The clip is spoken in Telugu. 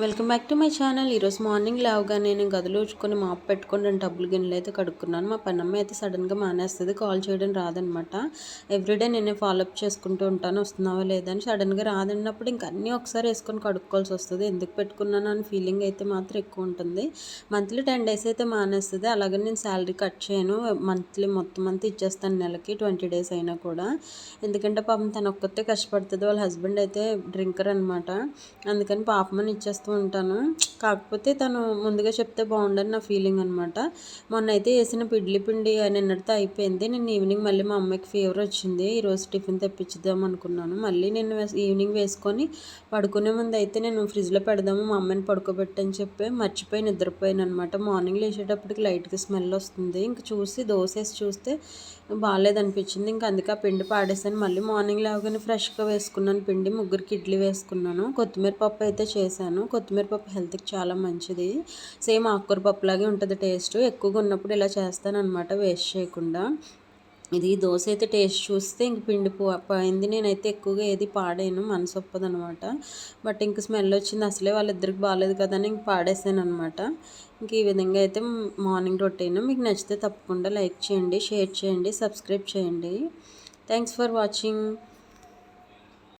Welcome back to my channel. ఈరోజు మార్నింగ్ లేవగా నేను గదిలో ఉంచుకొని మాప్ పెట్టుకొని రెండు టబ్బులు గిన్నెలు అయితే కడుక్కున్నాను. మా పన్నమ్మ అయితే సడన్గా మానేస్తుంది. కాల్ చేయడం రాదనమాట. ఎవ్రీడే నేనే ఫాలోఅప్ చేసుకుంటూ ఉంటాను. వస్తున్నావా లేదని సడన్గా రాదన్నప్పుడు ఇంక అన్నీ ఒకసారి వేసుకొని కడుక్కోవాల్సి వస్తుంది. ఎందుకు పెట్టుకున్నాను అని ఫీలింగ్ అయితే మాత్రం ఎక్కువ ఉంటుంది. మంత్లీ టెన్ డేస్ అయితే మానేస్తుంది. అలాగే నేను శాలరీ కట్ చేయను. మంత్లీ మొత్తం అంతా ఇచ్చేస్తాను నెలకి ట్వంటీ డేస్ అయినా కూడా. ఎందుకంటే పాపం తను ఒక్కతే కష్టపడుతుంది. వాళ్ళ హస్బెండ్ అయితే డ్రింకర్ అనమాట అందుకని పాపమని ఇచ్చేస్తాను. చేస్తూ ఉంటాను. కాకపోతే తను ముందుగా చెప్తే బాగుండని నా ఫీలింగ్ అనమాట మొన్న అయితే వేసిన పిడ్లి పిండి నిన్నటితో అయిపోయింది. నేను ఈవినింగ్ మళ్ళీ మా అమ్మకి ఫీవర్ వచ్చింది. ఈరోజు టిఫిన్ తెప్పించుదాం అనుకున్నాను. మళ్ళీ నేను ఈవినింగ్ వేసుకొని పడుకునే ముందు అయితే నేను ఫ్రిడ్జ్లో పెడదాము మా అమ్మని పడుకోబెట్టని చెప్పి మర్చిపోయి నిద్రపోయాను అనమాట మార్నింగ్ లేచేటప్పటికి లైట్గా స్మెల్ వస్తుంది. ఇంక చూసి దోశ వేసి చూస్తే బాగాలేదనిపించింది ఇంకా అందుకే ఆ పిండి పాడేసాను మళ్ళీ మార్నింగ్ లేవగానే ఫ్రెష్గా వేసుకున్నాను. పిండి ముగ్గురికి ఇడ్లీ వేసుకున్నాను. కొత్తిమీర పప్పు అయితే చేశాను. కొత్తిమీర పప్పు హెల్త్కి చాలా మంచిది. సేమ్ ఆకుకూర పప్పులాగే ఉంటుంది టేస్ట్. ఎక్కువగా ఉన్నప్పుడు ఇలా చేస్తాను అనమాట వేస్ట్ చేయకుండా. ఇది దోశ అయితే టేస్ట్ చూస్తే ఇంక పిండి పోయింది. నేనైతే ఎక్కువగా ఏది పాడాను. మనసు ఒప్పదనమాట బట్ ఇంక స్మెల్ వచ్చింది. అసలే వాళ్ళిద్దరికి బాగాలేదు కదా అని ఇంక పాడేసాను అనమాట ఇంక ఈ విధంగా అయితే మార్నింగ్ రొటీన్. మీకు నచ్చితే తప్పకుండా లైక్ చేయండి షేర్ చేయండి సబ్స్క్రైబ్ చేయండి. Thanks for watching.